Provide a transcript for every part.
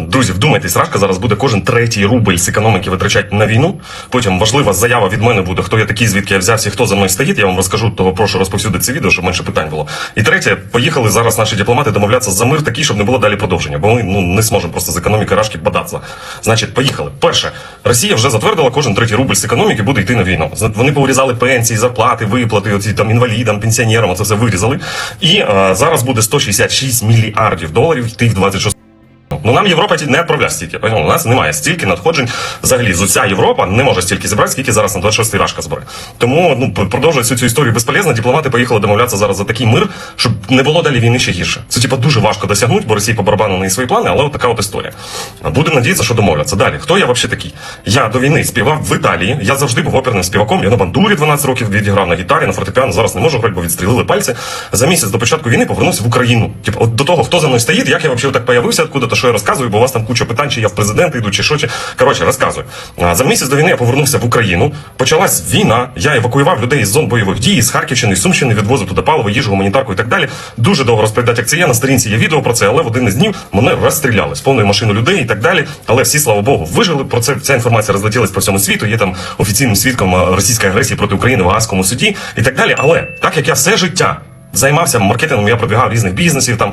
Друзі, вдумайтесь, Рашка зараз буде кожен третій рубль з економіки витрачати на війну. Потім важлива заява від мене буде, хто я такий, звідки я взявся, хто за мною стоїть. Я вам розкажу, того прошу розповсюдити це відео, щоб менше питань було. І третє, поїхали зараз наші дипломати домовлятися за мир такий, щоб не було далі продовження, бо ми ну не зможемо просто з економіки Рашки бадатися. Значить, поїхали. Перше, Росія вже затвердила, кожен третій рубль з економіки буде йти на війну. Вони повирізали пенсії, зарплати, виплати, оці там інвалідам, пенсіонерам, це все вирізали. І е, зараз буде 166 мільярдів доларів йти в 26 Ну нам Європа не відправляє стільки. У нас немає стільки надходжень. Взагалі, з уся Європа не може стільки зібрати, скільки зараз на 26-й рашка збере. Тому ну п- продовжувати всю цю історію безполезно. Дипломати поїхали домовлятися зараз за такий мир, щоб не було далі війни ще гірше. Це типа дуже важко досягнути, бо Росія по барабану на свої плани, але от така от історія. Будемо надіятися, що домовляться. Далі, хто я взагалі такий? Я до війни співав в Італії. Я завжди був оперним співаком. Я на бандурі 12 років відіграв на гітарі, на фортепіано. Зараз не можу грати, бо відстрілили пальці. За місяць до початку війни повернувся в Україну. Типу, от до того, хто за мною стоїть, як я взагалі так появився, откуда то що розказую, бо у вас там куча питань, чи я в президенти йду, чи що, чи коротше, розказую. За місяць до війни я повернувся в Україну. Почалась війна. Я евакуював людей з зон бойових дій, з Харківщини, з Сумщини, відвозив туди паливо, їжу, гуманітарку і так далі. Дуже довго розповідати, як це є. На сторінці є відео про це, але в один із днів мене розстріляли з повною машиною людей і так далі. Але всі, слава Богу, вижили. Про це ця інформація розлетілась по всьому світу. Є там офіційним свідком російської агресії проти України в Гаазькому суді і так далі. Але так як я все життя займався маркетингом, я продвигав різних бізнесів там.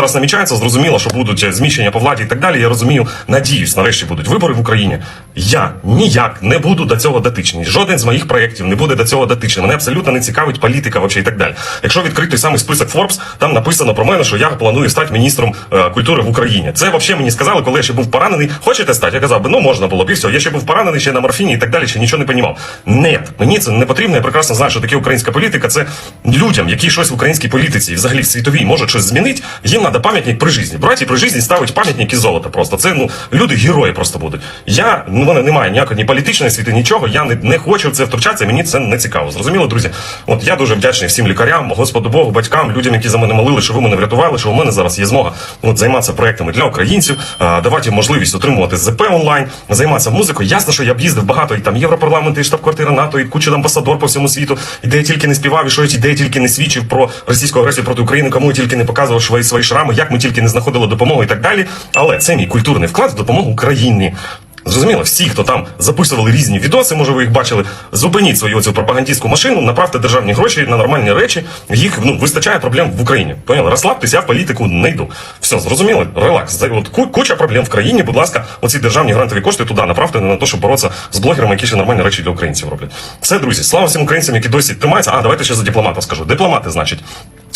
зараз намічається, зрозуміло, що будуть зміщення по владі і так далі. Я розумію, надіюсь, нарешті будуть вибори в Україні. Я ніяк не буду до цього дотичний. Жоден з моїх проєктів не буде до цього дотичний. Мене абсолютно не цікавить політика вообще і так далі. Якщо відкрити самий список Forbes, там написано про мене, що я планую стати міністром е, культури в Україні. Це взагалі мені сказали, коли я ще був поранений. Хочете стати? Я казав би, ну можна було б і все. Я ще був поранений, ще на морфіні і так далі, ще нічого не понімав. Ні, мені це не потрібно. Я прекрасно знаю, що таке українська політика. Це людям, які щось в українській політиці і взагалі в світовій можуть щось змінити. Їм треба пам'ятник при житті. Браті при житті ставить пам'ятник із золота. Просто це ну люди герої просто будуть. Я ну мене немає ніякої ні політичної світи, нічого. Я не, не хочу в це втручатися. Мені це не цікаво. Зрозуміло, друзі. От я дуже вдячний всім лікарям, Господу Богу, батькам, людям, які за мене молили, що ви мене врятували, що у мене зараз є змога от, займатися проектами для українців, а, давати їм можливість отримувати ЗП онлайн, займатися музикою. Ясно, що я б їздив багато і там Європарламент, і штаб-квартира НАТО, і куча амбасадор по всьому світу, і де я тільки не співав, і що я я тільки не свідчив про російську агресію проти України, кому я тільки не показував свої свої шрами, як ми тільки не знаходили допомогу і так далі. Але це мій культурний вклад в допомогу Україні. Зрозуміло, всі, хто там записували різні відоси, може ви їх бачили, зупиніть свою цю пропагандистську машину, направте державні гроші на нормальні речі. Їх ну вистачає проблем в Україні. Поняли? Розслабтеся, я в політику не йду. Все, зрозуміло, релакс. От куча проблем в країні. Будь ласка, оці державні грантові кошти туди направте не на те, щоб боротися з блогерами, які ще нормальні речі для українців роблять. Все, друзі, слава всім українцям, які досі тримаються. А давайте ще за дипломата скажу. Дипломати, значить.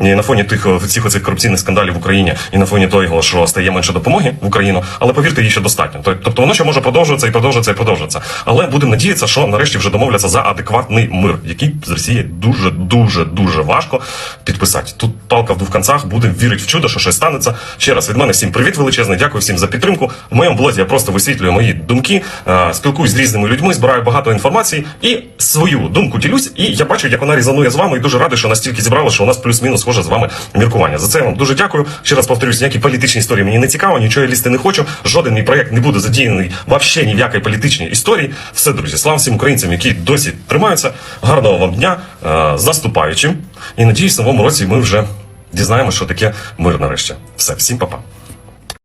І на фоні тих всіх оцих корупційних скандалів в Україні, і на фоні того, що стає менше допомоги в Україну, але повірте, її ще достатньо. Тобто воно ще може продовжуватися і продовжуватися і продовжуватися. Але будемо надіятися, що нарешті вже домовляться за адекватний мир, який з Росії дуже дуже дуже важко підписати. Тут палка в двох концах, будемо вірити в чудо, що щось станеться. Ще раз від мене всім привіт величезний. Дякую всім за підтримку. В моєму блозі я просто висвітлюю мої думки, е, спілкуюсь з різними людьми, збираю багато інформації і свою думку ділюсь. І я бачу, як вона різанує з вами, і дуже радий, що настільки зібрали, що у нас плюс-мінус схоже з вами міркування. За це я вам дуже дякую. Ще раз повторюсь, ніякі політичні історії мені не цікаво, нічого я лізти не хочу. Жоден мій проект не буде задіяний вообще ні в якій політичній історії. Все, друзі, слава всім українцям, які досі тримаються. Гарного вам дня е, з наступаючим. І надіюсь, в новому році ми вже дізнаємося, що таке мир нарешті. Все, всім па-па.